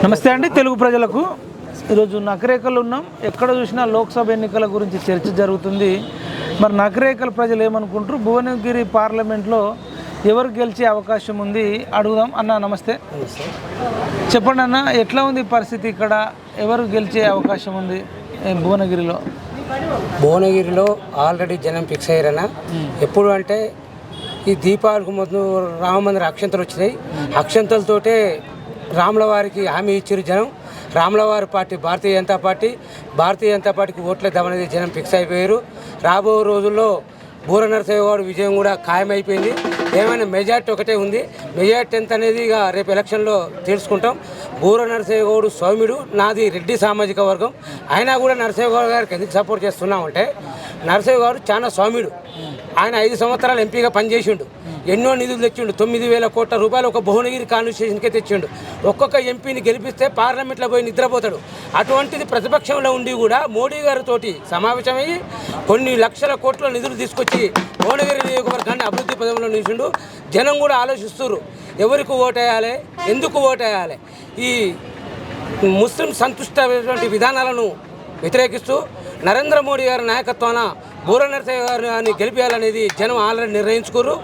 నమస్తే అండి తెలుగు ప్రజలకు. ఈరోజు నకరేకలు ఉన్నాం. ఎక్కడ చూసినా లోక్సభ ఎన్నికల గురించి చర్చ జరుగుతుంది. మరి నకరేకల ప్రజలు ఏమనుకుంటారు? భువనగిరి పార్లమెంట్లో ఎవరు గెలిచే అవకాశం ఉంది? అడుగుదాం. అన్న నమస్తే. చెప్పండి అన్న ఎట్లా ఉంది పరిస్థితి ఇక్కడ? ఎవరు గెలిచే అవకాశం ఉంది భువనగిరిలో? భువనగిరిలో ఆల్రెడీ జనం ఫిక్స్ అయ్యారన్న. ఎప్పుడు అంటే ఈ దీపావళికి ముందు రామమందిర అక్షంతలు వచ్చినాయి. అక్షంతలతోటే రాముల వారికి హామీ ఇచ్చారు జనం. రాముల వారి పార్టీ భారతీయ జనతా పార్టీ భారతీయ జనతా పార్టీకి ఓట్లేద్దామనేది జనం ఫిక్స్ అయిపోయారు. రాబో రోజుల్లో బూర నరసయ్యవాడు విజయం కూడా ఖాయమైపోయింది. ఏమైనా మెజార్టీ ఒకటే ఉంది. మెజార్టీ ఎంత అనేది ఇక రేపు ఎలక్షన్లో తెలుసుకుంటాం. బూర నరసయ్యగౌడు సౌమ్యుడు నాది రెడ్డి సామాజిక వర్గం. అయినా కూడా నరసయ్యగౌడ్ గారికి ఎందుకు సపోర్ట్ చేస్తున్నామంటే నరసయ్య గారు చాలా స్వామిడు ఆయన ఐదు సంవత్సరాలు ఎంపీగా పనిచేసిండు. ఎన్నో నిధులు తెచ్చిండు. తొమ్మిది వేల కోట్ల రూపాయలు ఒక భువనగిరి కాన్స్టిట్యూషన్కే తెచ్చిండు. ఒక్కొక్క ఎంపీని గెలిపిస్తే పార్లమెంట్లో పోయి నిద్రపోతాడు. అటువంటిది ప్రతిపక్షంలో ఉండి కూడా మోడీ గారితోటి సమావేశమయ్యి కొన్ని లక్షల కోట్ల నిధులు తీసుకొచ్చి భువనగిరి నియోజకవర్గాన్ని అభివృద్ధి పదంలో నిలిచిండు. జనం కూడా ఆలోచిస్తున్నారు ఎవరికి ఓటేయాలి? ఎందుకు ఓటేయాలి? ఈ ముస్లిం సంతుష్టమైనటువంటి విధానాలను వ్యతిరేకిస్తూ నరేంద్ర మోడీ గారి నాయకత్వాన బూర నరసయ్య గారిని గెలిపించాలనేది జనం ఆల్రెడీ నిర్ణయించుకోరు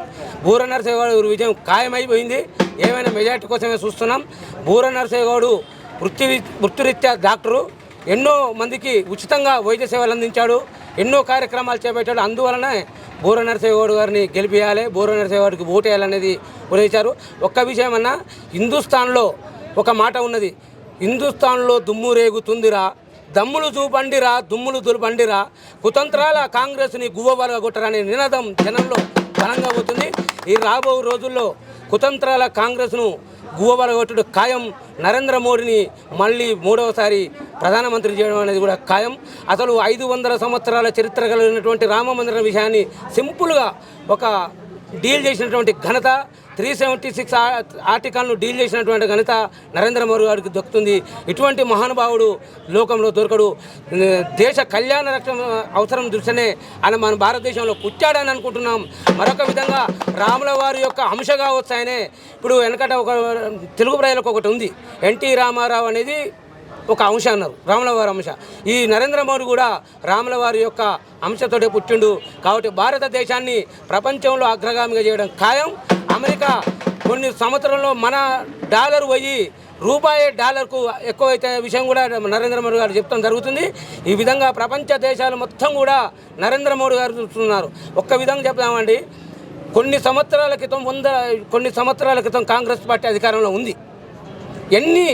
బూర నరసయ్య విజయం ఖాయమైపోయింది. ఏమైనా మెజార్టీ కోసమే చూస్తున్నాం. బూర నరసింహగౌడు వృత్తి వృత్తిరీత్యా డాక్టరు. ఎన్నో మందికి ఉచితంగా వైద్య సేవలు అందించాడు. ఎన్నో కార్యక్రమాలు చేపట్టాడు. అందువలనే బూర నరసయ్య గారిని గెలిపించాలి బూర నరసయ్య ఓటేయాలనేది ఉదయించారు ఒక్క విషయం అన్నా హిందుస్థాన్లో ఒక మాట ఉన్నది. హిందుస్థాన్లో దుమ్ము రేగుతుందిరా. దమ్ములు చూపండిరా దుమ్ములు దులుపండిరా. కుతంత్రాల కాంగ్రెస్ని గువ్వబలగొట్టరనే నినాదం జనంలో బలంగా పోతుంది. ఈ రాబో రోజుల్లో కుతంత్రాల కాంగ్రెస్ను గువ్వబలగొట్టుడు ఖాయం నరేంద్ర మోడీని మళ్ళీ మూడవసారి ప్రధానమంత్రి చేయడం అనేది కూడా ఖాయం. అసలు ఐదు వందల సంవత్సరాల చరిత్ర కలిగినటువంటి రామ మందిరం విషయాన్ని సింపుల్గా ఒక డీల్ చేసినటువంటి ఘనత త్రీ సెవెంటీ సిక్స్ ఆర్టికల్ను డీల్ చేసినటువంటి ఘనత నరేంద్ర మోడీ గారికి దొక్కుతుంది. ఇటువంటి మహానుభావుడు లోకంలో దొరకడు. దేశ కళ్యాణ రక్షణ అవసరం దృష్టినే ఆయన మన భారతదేశంలో పుట్టాడని అనుకుంటున్నాం. మరొక విధంగా రాముల వారి యొక్క అంశగా వచ్చాయనే ఇప్పుడు వెనకట ఒక తెలుగు ప్రజలకు ఒకటి ఉంది. ఎన్టీ రామారావు అనేది ఒక అంశ అన్నారు. రాముల వారి అంశ ఈ నరేంద్ర మోడీ కూడా రాముల వారి యొక్క అంశతోటే పుట్టిండు. కాబట్టి భారతదేశాన్ని ప్రపంచంలో అగ్రగామిగా చేయడం ఖాయం. అమెరికా కొన్ని సంవత్సరంలో మన డాలర్ పోయి రూపాయి డాలర్కు ఎక్కువైతే విషయం కూడా నరేంద్ర మోడీ గారు చెప్తాం జరుగుతుంది. ఈ విధంగా ప్రపంచ దేశాలు మొత్తం కూడా నరేంద్ర మోడీ గారు చూస్తున్నారు. ఒక్క విధంగా చెప్తామండి కొన్ని సంవత్సరాల క్రితం వంద కొన్ని సంవత్సరాల క్రితం కాంగ్రెస్ పార్టీ అధికారంలో ఉంది. ఎన్ని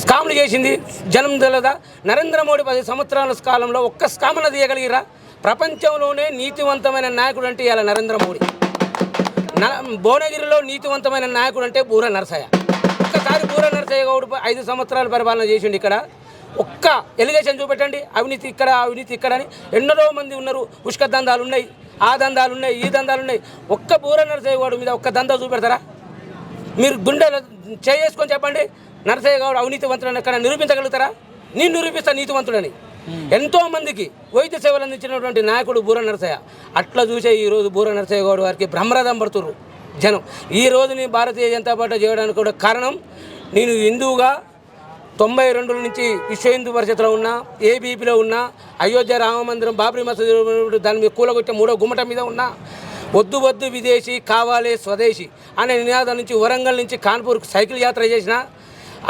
స్కామ్లు చేసింది? జనం తెలదా? నరేంద్ర మోడీ పది సంవత్సరాల కాలంలో ఒక్క స్కామ్ను తీయగలిగిరా? ప్రపంచంలోనే నీతివంతమైన నాయకుడు అంటే ఇవాళ నరేంద్ర మోడీ. భువనగిరిలో నీతివంతమైన నాయకుడు అంటే బూర నరసయ్య. ఒక్కసారి బూర నరసయ్య గౌడు ఐదు సంవత్సరాలు పరిపాలన చేసిండు ఇక్కడ. ఒక్క ఎలిగేషన్ చూపెట్టండి. అవినీతి ఇక్కడ అవినీతి ఇక్కడ అని ఎన్నో మంది ఉన్నారు. ఉష్క దందాలు ఉన్నాయి. ఆ దందాలు ఉన్నాయి ఈ దందాలు ఉన్నాయి. ఒక్క బూర నరసయ్య గౌడు మీద ఒక్క దందా చూపెడతారా? మీరు గుండెలు చేసుకొని చెప్పండి. నరసయ్య గౌడ్ అవినీతివంతుడని ఎక్కడ నిరూపించగలుగుతారా? నేను నిరూపిస్తా నీతివంతుడని. ఎంతో మందికి వైద్య సేవలు అందించినటువంటి నాయకుడు బూర నరసయ్య. అట్లా చూసే ఈ రోజు బూర నరసయ్య గౌడ్ వారికి బ్రహ్మరథం పడుతుర్రు జనం. ఈ రోజుని భారతీయ జనతా పార్టీ చేయడానికి కూడా కారణం నేను హిందువుగా తొంభై రెండు నుంచి విశ్వ హిందూ పరిషత్లో ఉన్నా ఏబీపీలో ఉన్నా అయోధ్య రామ మందిరం బాబ్రీ మసీదు దాని మీద కూలగొట్టే మూడో గుమ్మట మీద ఉన్నా వద్దు వద్దు విదేశీ కావాలి స్వదేశీ అనే నినాదం నుంచి వరంగల్ నుంచి కాన్పూర్కు సైకిల్ యాత్ర చేసిన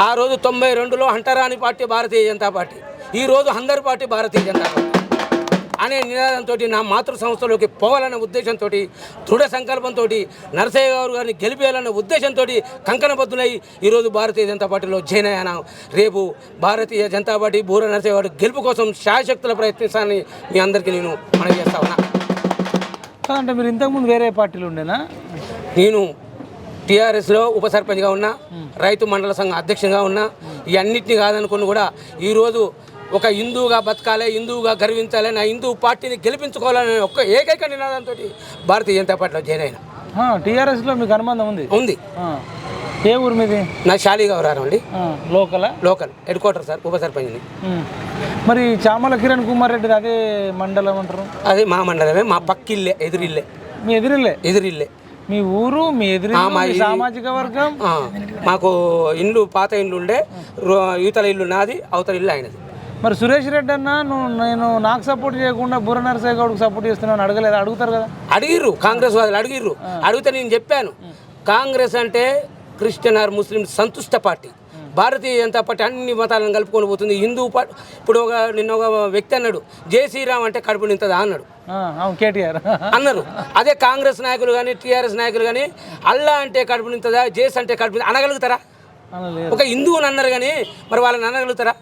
ఆ రోజు తొంభై రెండులో హంటరాని పార్టీ భారతీయ జనతా పార్టీ. ఈ రోజు అందరి పార్టీ భారతీయ జనతా పార్టీ. అనే నినాదంతో నా మాతృ సంస్థలోకి పోవాలనే ఉద్దేశంతో దృఢ సంకల్పంతో నరసయ్య గారు గారిని గెలిపేయాలనే ఉద్దేశంతో కంకణబద్దులై ఈరోజు భారతీయ జనతా పార్టీలో జాయిన్ అయ్యాను రేపు భారతీయ జనతా పార్టీ బూర నరసయ్య గారు గెలుపు కోసం శాయశక్తుల ప్రయత్నిస్తానని మీ అందరికీ నేను మనవి చేస్తా ఉన్నా. అంటే మీరు ఇంతకుముందు వేరే పార్టీలు ఉండేనా? నేను టీఆర్ఎస్లో ఉప సర్పంచ్గా ఉన్నా రైతు మండల సంఘం అధ్యక్షునిగా ఉన్నా ఈ అన్నిటిని కాదనుకుని కూడా ఈరోజు ఒక హిందువుగా బతకాలి హిందువుగా గర్వించాలి నా హిందూ పార్టీని గెలిపించుకోవాలనే ఒక్క ఏకైక నినాదంతో భారతీయ జనతా పార్టీలో జాయిన్ అయినా. టీఆర్ఎస్లో మీకు అనుబంధం ఉంది? ఉంది. ఏ ఊరు మీది? నా శాలిగౌరారం అండి. లోకలా? లోకల్ హెడ్ క్వార్టర్ సార్ ఉప సర్పంచ్ని. మరి చామల కిరణ్ కుమార్ రెడ్డి అదే మండలం అంటారు? అది మా మండలమే మా పక్కిల్లే ఎదురిల్లే. మీ ఎదురులే ఎదురిల్లే. మీ ఊరు మీ ఎదురు సామాజిక వర్గం? మాకు ఇండ్లు పాత ఇండ్లు ఉండే యువతల ఇల్లు నాది అవతల ఇల్లు ఆయనది. మరి సురేష్ రెడ్డి అన్న నువ్వు నేను నాకు సపోర్ట్ చేయకుండా బుర్ర నరసయ్య గౌడ్కి సపోర్ట్ చేస్తున్నాను అడగలేదు? అడుగుతారు కదా. అడిగిర్రు కాంగ్రెస్ వాళ్ళు అడిగిర్రు. అడిగితే నేను చెప్పాను. కాంగ్రెస్ అంటే క్రిస్టియన్ ఆర్ ముస్లిం సంతుష్ట పార్టీ. భారతీయ జనతా పార్టీ అన్ని మతాలను కలుపుకొని పోతుంది. హిందూ పార్టీ ఇప్పుడు ఒక నిన్న ఒక వ్యక్తి అన్నాడు జై శ్రీరామ్ అంటే కడుపు నింతదా అన్నాడు. కేటీఆర్. అన్నారు. అదే కాంగ్రెస్ నాయకులు కానీ టీఆర్ఎస్ నాయకులు కానీ అల్లా అంటే కడుపు నింతదా జేస్ అంటే కడుపు అనగలుగుతారా? ఒక హిందువుని అన్నారు కానీ మరి వాళ్ళని అనగలుగుతారా?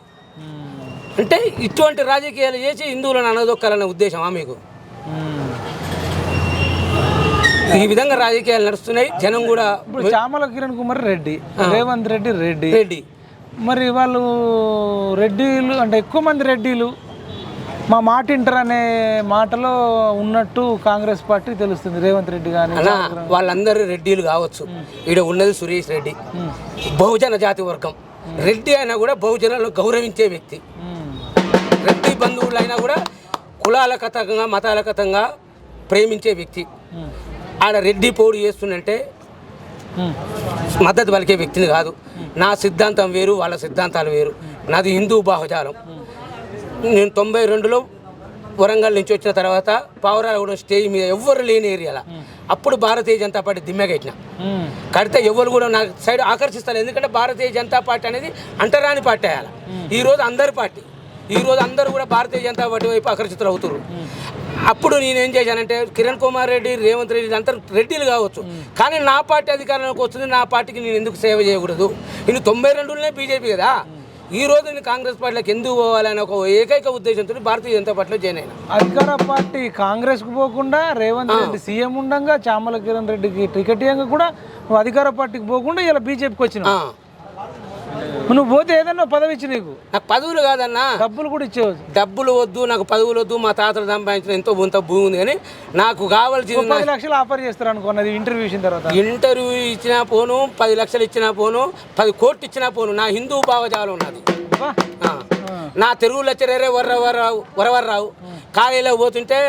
అంటే ఇటువంటి రాజకీయాలు చేసి హిందువులను అనదొక్కాలనే ఉద్దేశమా మీకు. ఈ విధంగా రాజకీయాలు నడుస్తున్నాయి. జనం కూడా ఇప్పుడు చామల కిరణ్ కుమార్ రెడ్డి రేవంత్ రెడ్డి రెడ్డి. రెడ్డి. మరి వాళ్ళు రెడ్డిలు అంటే ఎక్కువ మంది రెడ్డిలు మా మాట ఇంటర్ అనే మాటలో ఉన్నట్టు కాంగ్రెస్ పార్టీ తెలుస్తుంది. రేవంత్ రెడ్డి కానీ వాళ్ళందరూ రెడ్డిలు కావచ్చు. ఈడ ఉన్నది సురేష్ రెడ్డి. బహుజన జాతి వర్గం. రెడ్డి అయినా కూడా బహుజనాలను గౌరవించే వ్యక్తి. బంధువులైనా బంధువులు అయినా కూడా కులాల కథంగా మతాల కథంగా ప్రేమించే వ్యక్తి. ఆడ రెడ్డి పోడు చేస్తుందంటే మద్దతు పలికే వ్యక్తిని కాదు. నా సిద్ధాంతం వేరు వాళ్ళ సిద్ధాంతాలు వేరు. నాది హిందూ బాహుజాలం. నేను తొంభై రెండులో వరంగల్ నుంచి వచ్చిన తర్వాత పావురాలగూడెం స్టేజ్ మీద ఎవ్వరు లేని ఏరియాలో. అప్పుడు భారతీయ జనతా పార్టీ దిమ్మెగట్టిన కడితే ఎవరు కూడా నా సైడ్ ఆకర్షిస్తారు ఎందుకంటే భారతీయ జనతా పార్టీ అనేది అంటరాని పార్టీ అయ్యాలి. ఈరోజు అందరి పార్టీ. ఈరోజు అందరూ కూడా భారతీయ జనతా పార్టీ వైపు ఆకర్షితులు అవుతున్నారు అప్పుడు నేనేం చేశానంటే కిరణ్ కుమార్ రెడ్డి రేవంత్ రెడ్డి అంతా రెడ్డిలు కావచ్చు. కానీ నా పార్టీ అధికారంలోకి వస్తుంది నా పార్టీకి నేను ఎందుకు సేవ చేయకూడదు? నేను తొంభై రెండులోనే బీజేపీ కదా. ఈ రోజు నేను కాంగ్రెస్ పార్టీలోకి ఎందుకు పోవాలని ఒక ఏకైక ఉద్దేశంతో భారతీయ జనతా పార్టీలో జాయిన్ అయినా. అధికార పార్టీ కాంగ్రెస్కు పోకుండా రేవంత్ రెడ్డి సీఎం ఉండంగా చామల కిరణ్ రెడ్డికి టికెట్ ఇవ్వంగా కూడా అధికార పార్టీకి పోకుండా ఇలా బీజేపీకి వచ్చినావు. ఆ. నువ్వు పోతే ఏదన్నా పదవి ఇచ్చి నీకు. నాకు పదవులు కాదన్నా. డబ్బులు కూడా ఇచ్చేవు. డబ్బులు వద్దు నాకు పదవులు వద్దు మా తాతలు సంపాదించిన ఎంతో కొంత భూమి ఉంది కానీ నాకు కావాల్సింది పది లక్షలు ఆఫర్ చేస్తారు అనుకున్నది ఇంటర్వ్యూ ఇచ్చిన తర్వాత. ఇంటర్వ్యూ ఇచ్చినా పోను పది లక్షలు ఇచ్చినా పోను పది కోట్లు ఇచ్చినా పోను. నా హిందూ భావజాలం ఉన్నది. నా తెలుగు లెక్చరరే వర్రవర్రావు వరవర్రావు కాలేజీలో పోతుంటే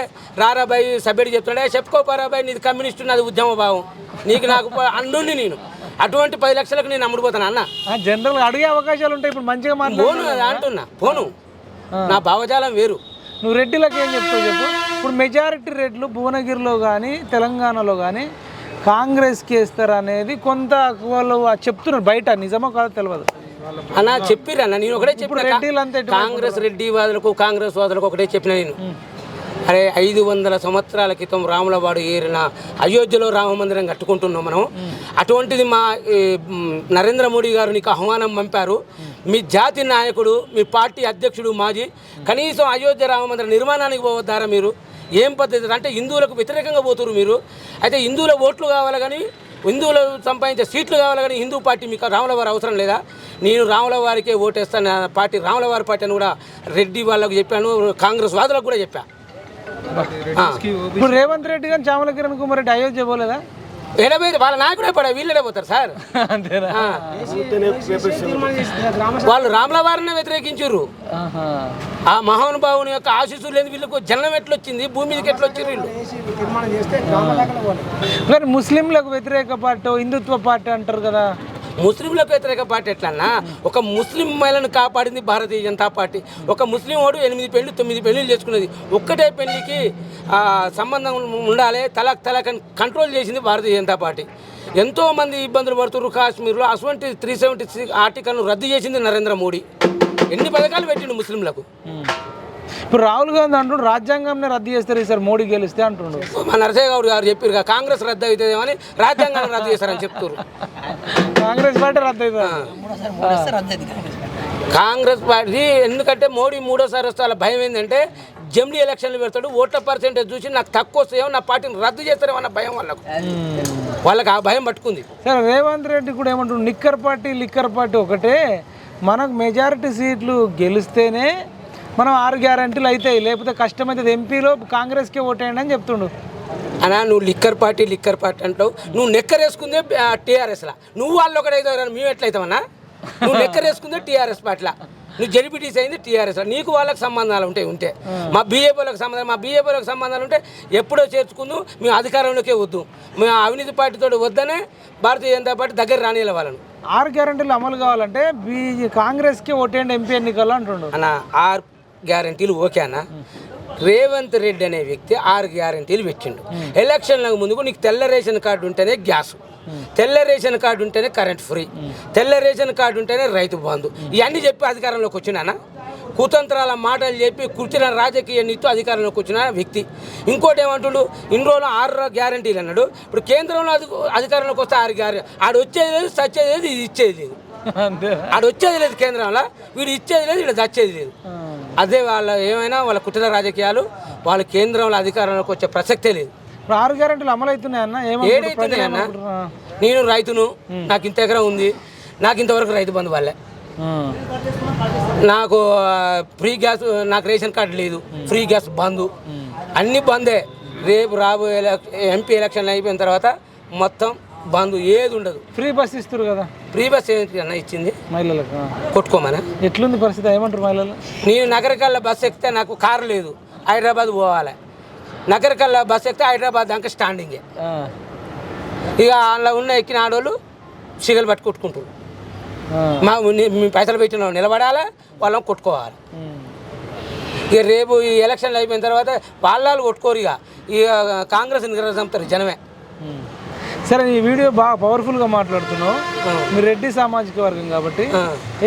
రారాబాయి సభ్యుడు చెప్తుండే చెప్పుకోపారాబాయి నీది కమ్యూనిస్ట్ నాది ఉద్యమ భావం. నీకు నాకు అండుండి నేను. అటువంటి పది లక్షలకు నేను అమ్ముడుపోతాను అన్న? జనరల్ అడిగే అవకాశాలు ఉంటాయి. ఇప్పుడు మంచిగా పోను అంటున్నా. పోను. నా భావజాలం వేరు. నువ్వు రెడ్డిలకు ఏం చెప్తావు చెప్పు? ఇప్పుడు మెజారిటీ రెడ్లు భువనగిరిలో కానీ తెలంగాణలో కానీ కాంగ్రెస్కి వేస్తారు అనేది కొంత వాళ్ళు చెప్తున్నారు. బయట నిజమో కాదో తెలియదు అన్న చెప్పిరన్న నేను ఒకటే చెప్పిన కాంగ్రెస్ రెడ్డి వాదులకు కాంగ్రెస్ వాదులకు ఒకటే చెప్పిన నేను. అరే ఐదు వందల సంవత్సరాల క్రితం రాములవాడు ఏరిన అయోధ్యలో రామ మందిరం కట్టుకుంటున్నాం మనం. అటువంటిది మా నరేంద్ర మోడీ గారు నీకు ఆహ్వానం పంపారు. మీ జాతి నాయకుడు మీ పార్టీ అధ్యక్షుడు మాజీ కనీసం అయోధ్య రామమందిర నిర్మాణానికి పోవద్దారా మీరు? ఏం పద్ధతి? అంటే హిందువులకు వ్యతిరేకంగా పోతురు మీరు. అయితే హిందువుల ఓట్లు కావాలి కానీ హిందువులు సంపాదించే సీట్లు కావాలి కానీ హిందూ పార్టీ మీకు రాములవారు అవసరం లేదా? నేను రాముల వారికే ఓటేస్తాను పార్టీ రాములవారి పార్టీ అని కూడా రెడ్డి వాళ్ళకు చెప్పాను కాంగ్రెస్ వాదులకు కూడా చెప్పాను ఇప్పుడు రేవంత్ రెడ్డి కానీ చామల కిరణ్ కుమార్ రెడ్డి అయోధ్య పోలేదా? ఎడబోయి వాళ్ళ నాయకుడే పడా వీళ్ళే పోతారు సార్. వాళ్ళు రాముల వారిని వ్యతిరేకించారు. ఆ మహానుభావుని యొక్క ఆశీస్సులు లేని వీళ్ళకు జన్మం ఎట్లొచ్చింది? భూమి మీదకి ఎట్లొచ్చారు వీళ్ళు? ముస్లింలకు వ్యతిరేక పార్టీ హిందుత్వ పార్టీ అంటారు కదా. ముస్లింలకు వ్యతిరేక పార్టీ ఎట్లన్నా ఒక ముస్లిం మహిళను కాపాడింది భారతీయ జనతా పార్టీ. ఒక ముస్లిం వాడు ఎనిమిది పెళ్ళి తొమ్మిది పెళ్ళిలు చేసుకున్నది. ఒక్కటే పెళ్ళికి సంబంధం ఉండాలి తలాక్ తలాక్ అని కంట్రోల్ చేసింది భారతీయ జనతా పార్టీ. ఎంతో మంది ఇబ్బందులు పడుతున్నారు కాశ్మీర్లో. అటువంటి త్రీ సెవెంటీ సిక్స్ ఆర్టికల్ను రద్దు చేసింది నరేంద్ర మోడీ. ఎన్ని పథకాలు పెట్టిండు ముస్లింలకు? ఇప్పుడు రాహుల్ గాంధీ అంటుండు రాజ్యాంగంనే రద్దు చేస్తారు ఈసారి మోడీ గెలిస్తే అంటుండు. మా నరసయ్య గౌడ్ గారు చెప్పారు కదా, కాంగ్రెస్ రద్దు అవుతుందేమని రాజ్యాంగాన్ని రద్దు చేస్తారని చెప్తారు కాంగ్రెస్ పార్టీ రద్దు అవుతుంది? కాంగ్రెస్ పార్టీ. ఎందుకంటే మోడీ మూడోసారి వస్తే వాళ్ళ భయం ఏంటంటే జమిలీ ఎలక్షన్లు పెడతాడు ఓట్ల పర్సెంటేజ్ చూసి నాకు తక్కువ వస్తాయేమో నా పార్టీని రద్దు చేస్తారేమో అన్న భయం వాళ్ళకు. వాళ్ళకి ఆ భయం పట్టుకుంది. సరే రేవంత్ రెడ్డి కూడా ఏమంటుండు నిక్కర్ పార్టీ లిక్కర్ పార్టీ ఒకటే మనకు మెజారిటీ సీట్లు గెలిస్తేనే మనం ఆరు గ్యారంటీలు అవుతాయి లేకపోతే కష్టమైతే ఎంపీలో కాంగ్రెస్కే ఓటేయండి అని చెప్తుండు. అనా నువ్వు లిక్కర్ పార్టీ లిక్కర్ పార్టీ అంటావు నువ్వు నెక్కర్ వేసుకుందే టీఆర్ఎస్లా. నువ్వు వాళ్ళు ఒకటైతే మేము ఎట్లయితామన్నా? నువ్వు నెక్కర్ వేసుకుందే టీఆర్ఎస్ పార్టీలా. నువ్వు జడ్పీటీసీ అయింది టీఆర్ఎస్. నీకు వాళ్ళకి సంబంధాలు ఉంటాయి ఉంటే. మా బీజేపీలకు సంబంధాలు మా బీజేపీలకు సంబంధాలు ఉంటే ఎప్పుడో చేర్చుకుందు మేము అధికారంలోకే వద్దు. మేము అవినీతి పార్టీతో వద్దనే భారతీయ జనతా పార్టీ దగ్గర రానిలే వాళ్ళను. ఆరు గ్యారంటీలు అమలు కావాలంటే బీజే కాంగ్రెస్కి ఓటేయండి ఎంపీ ఎన్నికల్లో అంటుండు. అన్న ఆరు గ్యారంటీలు ఓకే అన్న. రేవంత్ రెడ్డి అనే వ్యక్తి ఆరు గ్యారంటీలు పెట్టిండు. ఎలక్షన్లకు ముందుకు నీకు తెల్ల రేషన్ కార్డు ఉంటేనే గ్యాస్ తెల్ల రేషన్ కార్డు ఉంటేనే కరెంట్ ఫ్రీ తెల్ల రేషన్ కార్డు ఉంటేనే రైతు బంధు. ఇవన్నీ చెప్పి అధికారంలోకి వచ్చినానా కుతంత్రాల మాటలు చెప్పి కూర్చున్న రాజకీయ నీతో అధికారంలోకి వచ్చిన వ్యక్తి. ఇంకోటి ఏమంటుడు? ఇన్ని రోజులు ఆరు గ్యారంటీలు అన్నాడు. ఇప్పుడు కేంద్రంలో అధి అధికారంలోకి వస్తే ఆరు గ్యారెంటీ ఆడు వచ్చేది లేదు సచ్చేది లేదు ఇది ఇచ్చేది లేదు. ఆడు వచ్చేది లేదు కేంద్రంలో వీడు ఇచ్చేది లేదు వీడు దచ్చేది లేదు. అదే వాళ్ళ ఏమైనా వాళ్ళ కుటిల రాజకీయాలు వాళ్ళ కేంద్రంలో అధికారంలోకి వచ్చే ప్రసక్తే లేదు. ఇప్పుడు ఆరు గ్యారంటీలు అమలు అవుతున్నాయన్న ఏమంటారు ఏడైతున్నాయి ప్రజలు అన్న. ఏమనుకుంటున్నారు? నేను రైతును. నాకు ఇంత ఎకరం ఉంది. నాకు ఇంతవరకు రైతు బంధు వాళ్ళే. నాకు ఫ్రీ గ్యాస్ నాకు రేషన్ కార్డు లేదు. ఫ్రీ గ్యాస్ బంద్ అన్ని బందే రేపు రాబోయే ఎంపీ ఎలక్షన్లు అయిపోయిన తర్వాత మొత్తం బంద్ ఏది ఉండదు. ఫ్రీ బస్ ఇస్తారు కదా? ఫ్రీ బస్ ఏంటి అన్న ఇచ్చింది. మహిళలకు. కొట్టుకోమనా? ఎట్లుంది పరిస్థితి? ఏమంటారు మహిళలు? నేను నగరకల్లా బస్సు ఎక్కితే నాకు కారు లేదు. హైదరాబాద్ పోవాలి. నగరకల్లా బస్సు ఎక్కితే హైదరాబాద్ దాకా స్టాండింగే. ఇక అందులో ఉన్న ఎక్కిన ఆడోళ్ళు సిగలు పట్టి కొట్టుకుంటారు. మా పైసలు పెట్టిన నిలబడాలి? వాళ్ళని కొట్టుకోవాలి. ఇక రేపు ఈ ఎలక్షన్లు అయిపోయిన తర్వాత వాళ్ళు కొట్టుకోరు ఇక. ఇక కాంగ్రెస్ చంపుతారు జనమే. సరే ఈ వీడియో బాగా పవర్ఫుల్గా మాట్లాడుతున్నావు. మీరు రెడ్డి సామాజిక వర్గం కాబట్టి.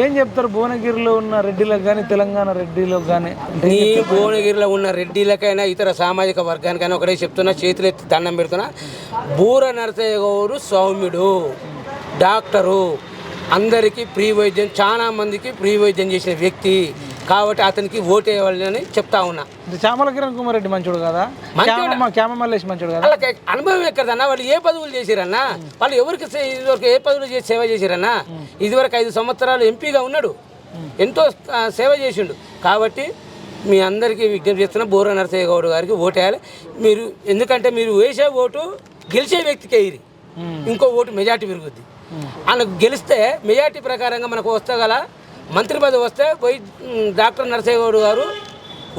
ఏం చెప్తారు? భువనగిరిలో ఉన్న రెడ్డిలకు కానీ తెలంగాణ రెడ్డిలకు కానీ నీ భువనగిరిలో ఉన్న రెడ్డిలకైనా ఇతర సామాజిక వర్గానికైనా ఒకటే చెప్తున్నా చేతులు ఎత్తి దండం పెడుతున్నా. బూర నరసయ్య గౌరు సౌమ్యుడు డాక్టరు. అందరికీ ఫ్రీ వైద్యం చాలా మందికి ఫ్రీ వైద్యం చేసిన వ్యక్తి. కాబట్టి అతనికి ఓటేయాలని చెప్తా ఉన్నా. చామల కిరణ్ కుమార్ రెడ్డి మంచోడు కదా? మల్లేష్ మంచోడు కదా? వాళ్ళకి అనుభవం ఎక్కడదన్నా? వాళ్ళు ఏ పదవులు చేసిరన్నా? వాళ్ళు ఎవరికి ఇదివరకు ఏ పదవులు చేసి సేవ చేసిరన్నా? ఇదివరకు ఐదు సంవత్సరాలు ఎంపీగా ఉన్నాడు. ఎంతో సేవ చేసిండు. కాబట్టి మీ అందరికీ విజ్ఞప్తి చేస్తున్న బోర నరసయ్య గౌడ్ గారికి ఓటేయాలి మీరు ఎందుకంటే మీరు వేసే ఓటు గెలిచే వ్యక్తికి వేయరు ఇంకో ఓటు మెజార్టీ పెరుగుద్ది. ఆయనకు గెలిస్తే మెజార్టీ ప్రకారంగా మనకు వస్తే గల మంత్రి పదవి వస్తే వై డాక్టర్ నరసయ్య గౌడ్ గారు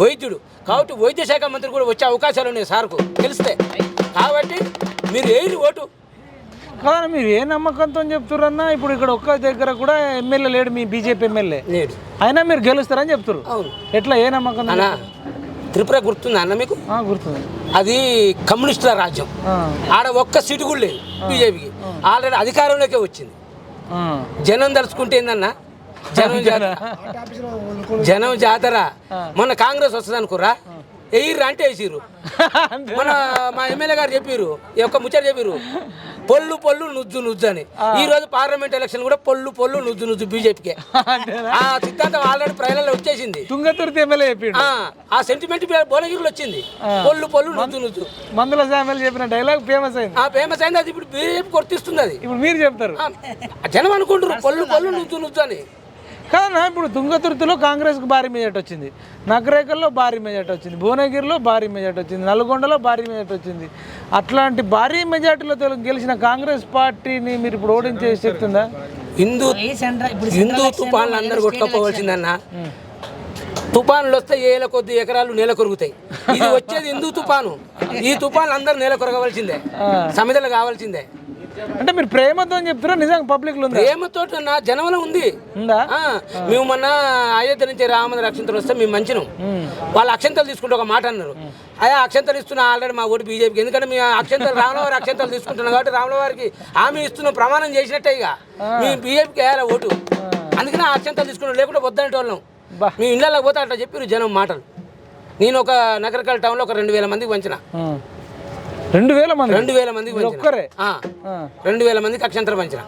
వైద్యుడు. కాబట్టి వైద్య శాఖ మంత్రి కూడా వచ్చే అవకాశాలు ఉన్నాయి సార్కు. గెలిస్తే కాబట్టి మీరు ఏది ఓటు? కానీ మీరు ఏ నమ్మకంతో చెప్తున్నారన్నా ఇప్పుడు ఇక్కడ ఒక్క దగ్గర కూడా ఎమ్మెల్యే లేడు మీ బీజేపీ ఎమ్మెల్యే. లేడు. అయినా మీరు గెలుస్తారని చెప్తారు అవును. ఎట్లా ఏ నమ్మకం అన్న త్రిపుర గుర్తుందా అన్న మీకు? గుర్తుంది. అది కమ్యూనిస్టుల రాజ్యం. ఆడ ఒక్క సీటు కూడా లేదు బీజేపీకి. ఆల్రెడీ అధికారంలోకే వచ్చింది. జనం తలుచుకుంటే ఏందన్న జనం జాతర. జనం జాతర. మొన్న కాంగ్రెస్ వస్తుంది అనుకురా ఎయ్యిర్రు అంటే వేసిర్రు. మన మా ఎమ్మెల్యే గారు చెప్పారు ఈ యొక్క ముచ్చట చెప్పారు పొల్లు పొల్లు నుజ్జు నుజ్జు అని ఈ రోజు పార్లమెంట్ ఎలక్షన్ కూడా పొల్లు పొల్లు నుజ్జు నుజ్జు బీజేపీకే? ఆ సిద్ధాంతం ఆల్రెడీ ప్రజలలో వచ్చేసింది. తుంగతుర్తి ఎమ్మెల్యే చెప్పిండు ఆ, ఆ సెంటిమెంట్ భువనగిరిలో వచ్చింది. పొల్లు పొల్లు నుజ్జు నుజ్జు. మందుల సామెలు చెప్పిన డైలాగ్ ఫేమస్ అయింది. ఆ ఫేమస్ అయింది. అది ఇప్పుడు బీజేపీ కొర్తిస్తుంది అది. ఇప్పుడు మీరు చెప్తారు. ఆ, జనం అనుకుంటారు పొల్లు పొల్లు నుజ్జు నుజ్జు అని. కాదన్నా ఇప్పుడు తుంగతుర్తిలో కాంగ్రెస్కి భారీ మెజార్టీ వచ్చింది. నగరేకల్లో భారీ మెజార్టీ వచ్చింది. భువనగిరిలో భారీ మెజార్టీ వచ్చింది. నల్గొండలో భారీ మెజార్టీ వచ్చింది. అట్లాంటి భారీ మెజార్టీలో గెలిచిన కాంగ్రెస్ పార్టీని మీరు ఇప్పుడు ఓడించే శక్తి ఉందా? హిందూ హిందూ తుఫాన్లు అందరు కొట్టుకోపోవలసిందన్న. తుఫాన్లు వస్తే ఏల కొద్ది ఎకరాలు నేల కొరుగుతాయి ఇది వచ్చేది హిందూ తుఫాను ఈ తుఫాన్లు అందరు నేల కొరగవలసిందే. సమిధలు కావాల్సిందే. అంటే మీరు ప్రేమతో చెప్తారా నిజంగా పబ్లిక్లో ఉందా? ప్రేమతో నా జనంలో ఉంది. మేము మొన్న అయోధ్య నుంచి రామని అక్షంతలు వస్తే మేము మంచినం. వాళ్ళు అక్షంతలు తీసుకుంటే ఒక మాట అన్నారు. అయ్యా అక్షంతలు ఇస్తున్నా ఆల్రెడీ మా ఓటు బీజేపీకి. ఎందుకంటే మేము అక్షంతలు రామలవారి అక్షంతలు తీసుకుంటున్నాం కాబట్టి రామలవారికి హామీ ఇస్తున్నాం ప్రమాణం చేసినట్టే ఇక. మేము బీజేపీకి వేయాలి ఓటు? అందుకనే ఆ అక్షంతలు తీసుకున్నాం లేకుంటే వద్దనే వాళ్ళం. మేము ఇళ్ళకి పోతే అట్లా చెప్పారు జనం మాటలు. నేను ఒక నగరకల్ టౌన్లో ఒక రెండు వేల మందికి పంచిన. ఆ. రెండు వేల మంది రెండు వేల పంచిన. ఒక్కరే. రెండు వేల మందికి అక్షంతలు పంచిన.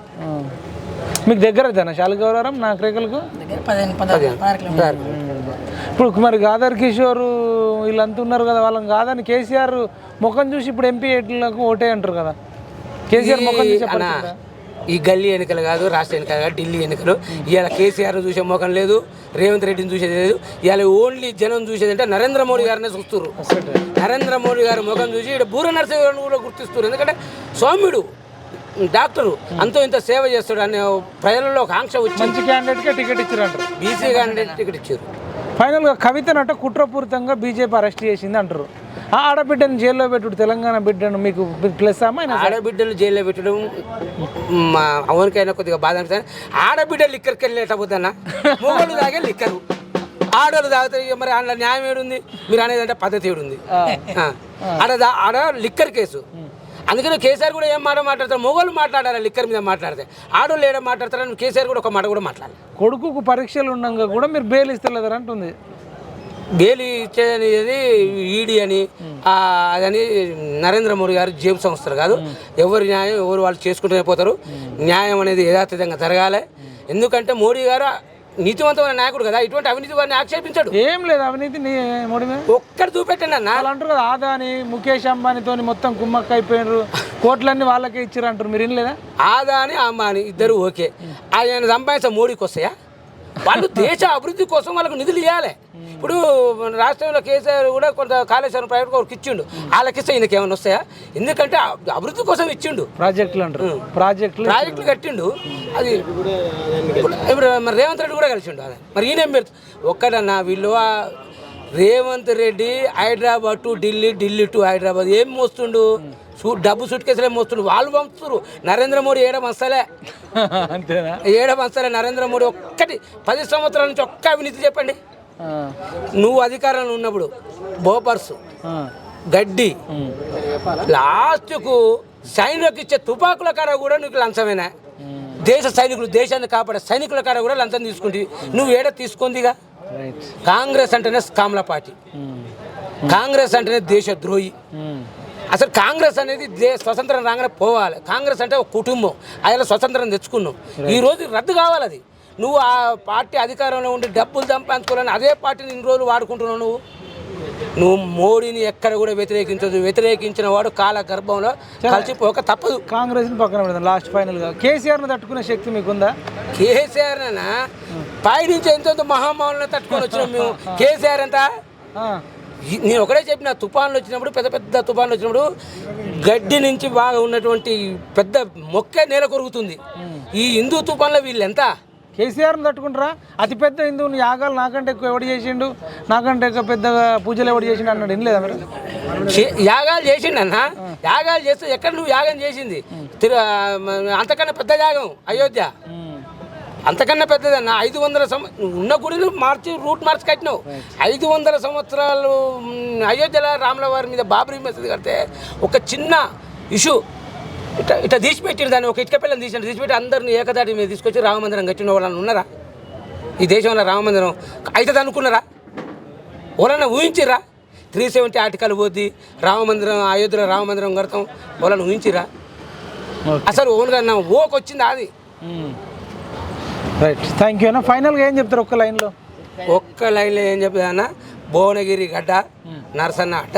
మీకు దగ్గర అయితేనా శాలిగౌరవరం నాగరేకలకు ఇప్పుడు మరి గాదర్ కిషోర్ వీళ్ళంతా ఉన్నారు కదా వాళ్ళని కాదని కేసీఆర్ ముఖం చూసి ఇప్పుడు ఎంపీ ఎట్లకు ఓటే అంటారు కదా. కేసీఆర్ ముఖం చూసి ఈ గల్లీ ఎన్నికలు కాదు రాష్ట్ర ఎన్నికలు కాదు ఢిల్లీ ఎన్నికలు. ఇవాళ కేసీఆర్ చూసే ముఖం లేదు రేవంత్ రెడ్డిని చూసేది లేదు. ఇవాళ ఓన్లీ జనం చూసేది అంటే నరేంద్ర మోడీ గారినే చూస్తారు నరేంద్ర మోడీ గారి ముఖం చూసి ఇక్కడ బూర నరసింహ కూడా గుర్తిస్తారు ఎందుకంటే సౌమ్యుడు డాక్టరు అంతో ఇంత సేవ చేస్తాడు అనే ప్రజలలో ఒక ఆంక్ష వచ్చి మంచి క్యాండిడేట్కే టికెట్ ఇచ్చారంటారు బీసీ క్యాండిడేట్ టికెట్ ఇచ్చారు. ఫైనల్గా కవితనట కుట్రపూరితంగా బీజేపీ అరెస్ట్ చేసింది అంటారు. ఆ ఆడబిడ్డను జైల్లో పెట్టుడు తెలంగాణ బిడ్డను మీకు ప్లస్ అమ్మాయి ఆడబిడ్డలు జైల్లో పెట్టడం మా అవనికైనా కొద్దిగా బాధ అనిపిస్తుంది. ఆడబిడ్డలు లిక్కర్కి వెళ్ళేట పోద్దన్న మొగలు తాగే లిక్కరు. ఆడోళ్ళు తాగితే మరి అందులో న్యాయం ఏడుంది? మీరు అనేది అంటే పద్ధతి ఏడుంది. ఆడ ఆడ లిక్కర్ కేసు. అందుకని కేసీఆర్ కూడా ఏం మాట మాట్లాడతారు? మొగోళ్ళు మాట్లాడాలి లిక్కర్ మీద మాట్లాడితే. ఆడోళ్ళు ఏడ మాట్లాడతారని కేసీఆర్ కూడా ఒక మాట కూడా మాట్లాడాలి. కొడుకుకు పరీక్షలు ఉండగా కూడా మీరు బెయిల్ ఇస్తలేదని అంటుంది. బేలి ఇచ్చేది ఈడీ అని. అదని నరేంద్ర మోడీ గారు జేబు సంస్థలు కాదు. ఎవరి న్యాయం ఎవరు వాళ్ళు చేసుకుంటూనే పోతారు. న్యాయం అనేది యథాతథంగా జరగాలి. ఎందుకంటే మోడీ గారు నీతివంతమైన నాయకుడు కదా. ఇటువంటి అవినీతి వారిని ఆక్షేపించాడు. ఏం లేదు అవినీతి మోడీ ఒక్కడు చూపెట్టండి అన్న. వాళ్ళు అంటారు కదా ఆదాని ముఖేష్ అంబానీతో మొత్తం కుమ్మక్క అయిపోయినారు కోట్లన్నీ వాళ్ళకే ఇచ్చారు అంటారు మీరు వినలేదా? ఆదాని అంబాని ఇద్దరు ఓకే. ఆయన సంపాదించే మోడీకి వస్తాయా? వాళ్ళు దేశ అభివృద్ధి కోసం వాళ్ళకు నిధులు ఇవ్వాలి. ఇప్పుడు రాష్ట్రంలో కేసీఆర్ కూడా కొంత కాళేశ్వరం ప్రైవేట్ వాళ్ళకి ఇచ్చిండు. వాళ్ళకి ఇస్తే ఈయనకి ఏమైనా వస్తాయా? ఎందుకంటే అభివృద్ధి కోసం ఇచ్చిండు. ప్రాజెక్టులు అంటారు. ప్రాజెక్టులు ప్రాజెక్టులు కట్టిండు. అది ఇప్పుడు మరి రేవంత్ రెడ్డి కూడా కలిసిండు అదే. మరి ఈయన ఏం ఒక్కడన్నా ఆ రేవంత్ రెడ్డి హైదరాబాద్ టు ఢిల్లీ ఢిల్లీ టు హైదరాబాద్ ఏం మోస్తుండు? డబ్బు సూట్ కేసులు ఏం మోస్తుండు. వాళ్ళు పంపుతున్నారు నరేంద్ర మోడీ ఏడ మస్తలే అంతేనా? ఏడ మస్తలే నరేంద్ర మోడీ ఒక్కటి? పది సంవత్సరాల నుంచి ఒక్క అవినీతి చెప్పండి. నువ్వు అధికారంలో ఉన్నప్పుడు బోపర్స్ గడ్డి లాస్ట్కు సైనికులకు ఇచ్చే తుపాకుల కాడ కూడా నీకు లంచమేనా? దేశ సైనికులు దేశాన్ని కాపాడే సైనికుల కాడ కూడా లంచం తీసుకుంటే నువ్వు ఏడ తీసుకుందిగా? కాంగ్రెస్ అంటేనే కామల పార్టీ. కాంగ్రెస్ అంటేనే దేశద్రోహి. ఉమ్, అసలు కాంగ్రెస్ అనేది స్వతంత్రం రాగానే పోవాలి. కాంగ్రెస్ అంటే ఒక కుటుంబం. అలా స్వతంత్రం తెచ్చుకున్నాం. ఈ రోజు రద్దు కావాలి అది. నువ్వు ఆ పార్టీ అధికారంలో ఉండి డబ్బులు సంపాదించుకోవాలని అదే పార్టీని ఇన్ని రోజులు వాడుకుంటున్నావు నువ్వు? నువ్వు మోడీని ఎక్కడ కూడా వ్యతిరేకించదు. వ్యతిరేకించిన వాడు కాల గర్భంలో కలిసిపోక తప్పదు. కాంగ్రెస్ని పక్కన లాస్ట్ ఫైనల్గా కేసీఆర్ని తట్టుకునే శక్తి మీకుందా? కేసీఆర్ పైనుంచి ఎంతో మహామావులను తట్టుకొని వచ్చినాం మేము. కేసీఆర్ ఈ- నేను ఒకటే చెప్పిన తుఫాన్లు వచ్చినప్పుడు పెద్ద పెద్ద తుఫాన్లు వచ్చినప్పుడు గడ్డి నుంచి బాగా ఉన్నటువంటి పెద్ద మొక్క నేల కొరుగుతుంది ఈ హిందూ తుఫాన్లో వీళ్ళు ఎంత కేసీఆర్ని తట్టుకుంటారా? అతిపెద్ద హిందువుని యాగాలు నాకంటే ఎక్కువ ఎవడు చేసిండు? నాకంటే ఎక్కువ పెద్దగా పూజలు ఎవడు చేసిండు అన్నాడు? వినలేదా మీరు? యాగాలు చేసిండు అన్న. యాగాలు చేస్తే ఎక్కడ నువ్వు యాగం చేసింది? తిరు అంతకన్నా పెద్ద యాగం అయోధ్య. అంతకన్నా పెద్దదన్న. ఐదు వందల సంవ ఉన్న గుడిని మార్చి రూట్ మార్చి కట్టినావు. ఐదు వందల సంవత్సరాలు అయోధ్యలో రాముల వారి మీద బాబరీ మసీదు కడితే ఒక చిన్న ఇష్యూ. ఇట్లా ఇట్లా తీసిపెట్టిన దాన్ని. ఒక ఇటుక పిల్లని తీసి తీసిపెట్టి అందరిని ఏకదాటి మీద తీసుకొచ్చి రామ మందిరం కట్టిన వాళ్ళని ఉన్నారా? ఈ దేశంలో రామ మందిరం అవుతుంది అనుకున్నారా? ఎవరన్నా ఊహించిరా త్రీ సెవెంటీ ఆర్టికల్ పోద్ది రామ మందిరం అయోధ్యలో రామ మందిరం కడతాం వాళ్ళని ఊహించిరా అసలు ఓన్గా నా ఓకి వచ్చింది అది. రైట్ థ్యాంక్ యూ అన్న. ఫైనల్గా ఏం చెప్తారు ఒక్క లైన్లో? ఒక్క లైన్లో ఏం చెప్తానా భువనగిరి గడ్డ నరసన్న అడ్డ.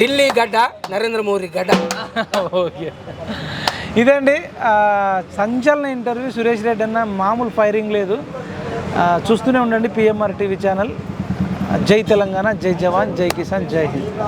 ఢిల్లీ గడ్డ నరేంద్ర మోదీ గడ్డ. ఓకే. ఇదండి సంచలన ఇంటర్వ్యూ. సురేష్ రెడ్డి అన్న మామూలు ఫైరింగ్ లేదు. చూస్తూనే ఉండండి పిఎంఆర్ టీవీ ఛానల్. జై తెలంగాణ జై జవాన్ జై కిసాన్ జై హింద్.